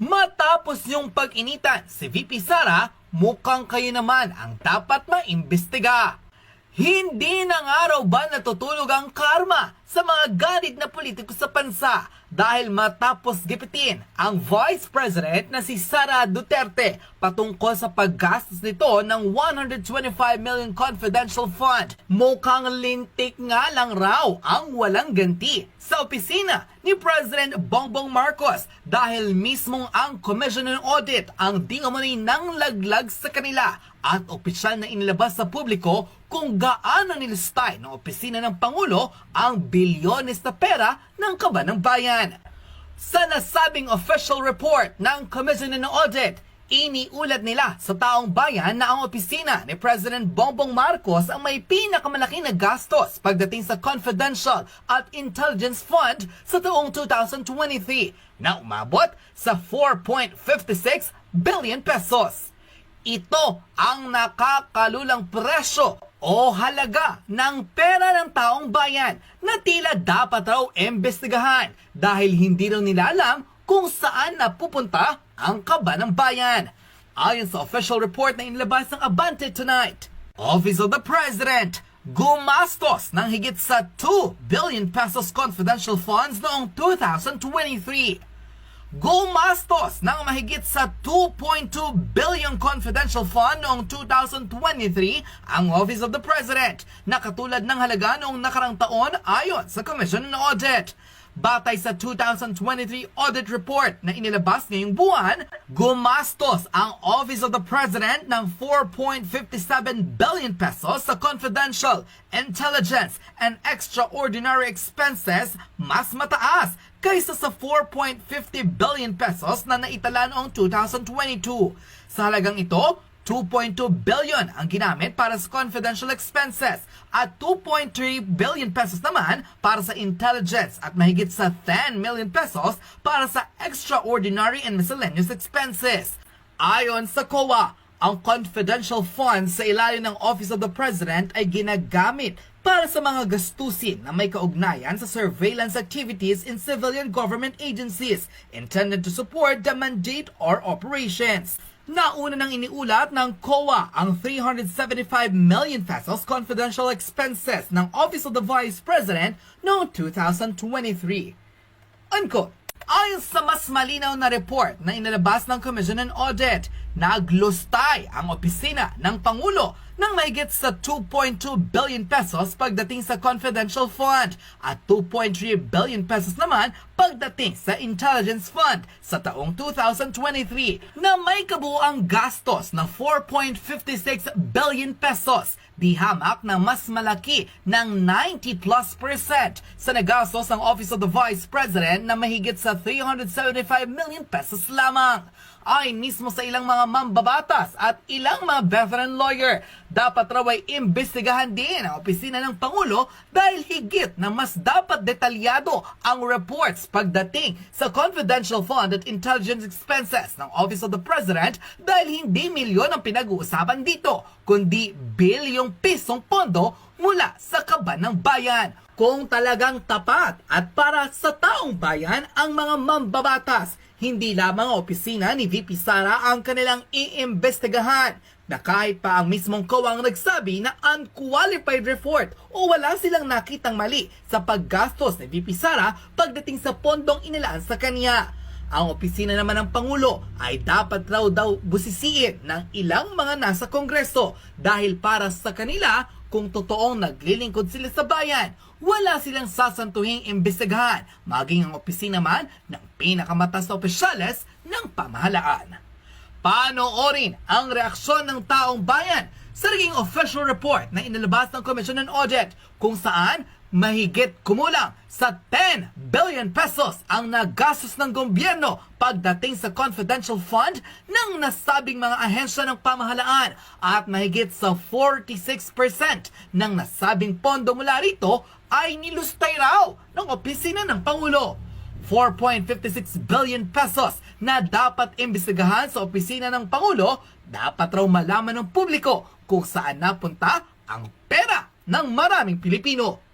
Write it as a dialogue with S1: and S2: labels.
S1: Matapos yung pag-initan, si VP Sara, mukhang kayo naman ang dapat maimbestiga. Hindi na nga raw ba natutulog ang karma sa mga ganit na politiko sa bansa dahil matapos gipitin ang Vice President na si Sara Duterte patungkol sa paggastos nito ng 125 million confidential fund. Mukhang lintik nga lang raw ang walang ganti sa opisina ni President Bongbong Marcos dahil mismong ang Commission on Audit ang di umano'y nang laglag sa kanila at opisyal na inilabas sa publiko kung gaano nilistay ng opisina ng Pangulo ang bilyones na pera ng kaba ng bayan. Sa nasabing official report ng Commission on Audit, iniulat nila sa taong bayan na ang opisina ni President Bongbong Marcos ang may pinakamalaki na gastos pagdating sa confidential at intelligence fund sa taong 2023 na umabot sa 4.56 billion pesos. Ito ang nakakalulang presyo o halaga ng pera ng taong bayan na tila dapat raw imbestigahan dahil hindi raw nila alam kung saan napupunta ang kaba ng bayan. Ayon sa official report na inilabas ng Abante tonight, Office of the President gumastos ng higit sa 2 billion pesos confidential funds noong 2023 gumastos ng mahigit sa 2.2 billion confidential fund noong 2023 ang Office of the President na katulad ng halaga noong nakarang taon ayon sa Commission on Audit. Batay sa 2023 audit report na inilabas ngayong buwan, gumastos ang Office of the President ng 4.57 billion pesos sa confidential, intelligence, and extraordinary expenses mas mataas kaysa sa 4.50 billion pesos na naitala noong 2022. Sa halagang ito, 2.2 billion ang ginamit para sa confidential expenses at 2.3 billion pesos naman para sa intelligence at mahigit sa 10 million pesos para sa extraordinary and miscellaneous expenses. Ayon sa COA, ang confidential funds sa ilalim ng Office of the President ay ginagamit para sa mga gastusin na may kaugnayan sa surveillance activities in civilian government agencies intended to support the mandate or operations. Nauna nang iniulat ng COA ang 375 million pesos confidential expenses ng Office of the Vice President noong 2023. Unquote. Ayon sa mas malinaw na report na inilabas ng Commission on Audit, naglustay ang opisina ng Pangulo ng mahigit sa 2.2 billion pesos pagdating sa confidential fund at 2.3 billion pesos naman pagdating sa intelligence fund sa taong 2023 na may kabuang gastos ng 4.56 billion pesos di hamak na mas malaki ng 90 plus percent sa nagastos ng Office of the Vice President na mahigit sa 375 million pesos lamang. Ay mismo sa ilang mga mambabatas at ilang mga veteran lawyer, dapat raw ay imbestigahan din ang opisina ng Pangulo dahil higit na mas dapat detalyado ang reports pagdating sa confidential fund at intelligence expenses ng Office of the President dahil hindi milyon ang pinag-uusapan dito, kundi bilyong pisong pondo mula sa kaban ng bayan. Kung talagang tapat at para sa taong bayan ang mga mambabatas, hindi lamang ang opisina ni VP Sara ang kanilang iimbestigahan na kahit pa ang mismong kawang nagsabi na unqualified report o wala silang nakitang mali sa paggastos ni VP Sara pagdating sa pondong inilaan sa kanya. Ang opisina naman ng Pangulo ay dapat raw daw busisiin ng ilang mga nasa Kongreso dahil para sa kanila kung totoong naglilingkod sila sa bayan, wala silang sasantuhing imbestigahan, maging ang opisina man ng pinakamatas na opisyales ng pamahalaan. Panoorin ang reaksyon ng taong bayan sa naging official report na inilabas ng Commission on Audit kung saan mahigit kumulang sa 10 billion pesos ang nagastos ng gobyerno pagdating sa confidential fund ng nasabing mga ahensya ng pamahalaan at mahigit sa 46% ng nasabing pondo mula rito ay nilustay raw ng opisina ng Pangulo. 4.56 billion pesos na dapat imbestigahan sa opisina ng Pangulo, dapat raw malaman ng publiko kung saan napunta ang pera ng maraming Pilipino.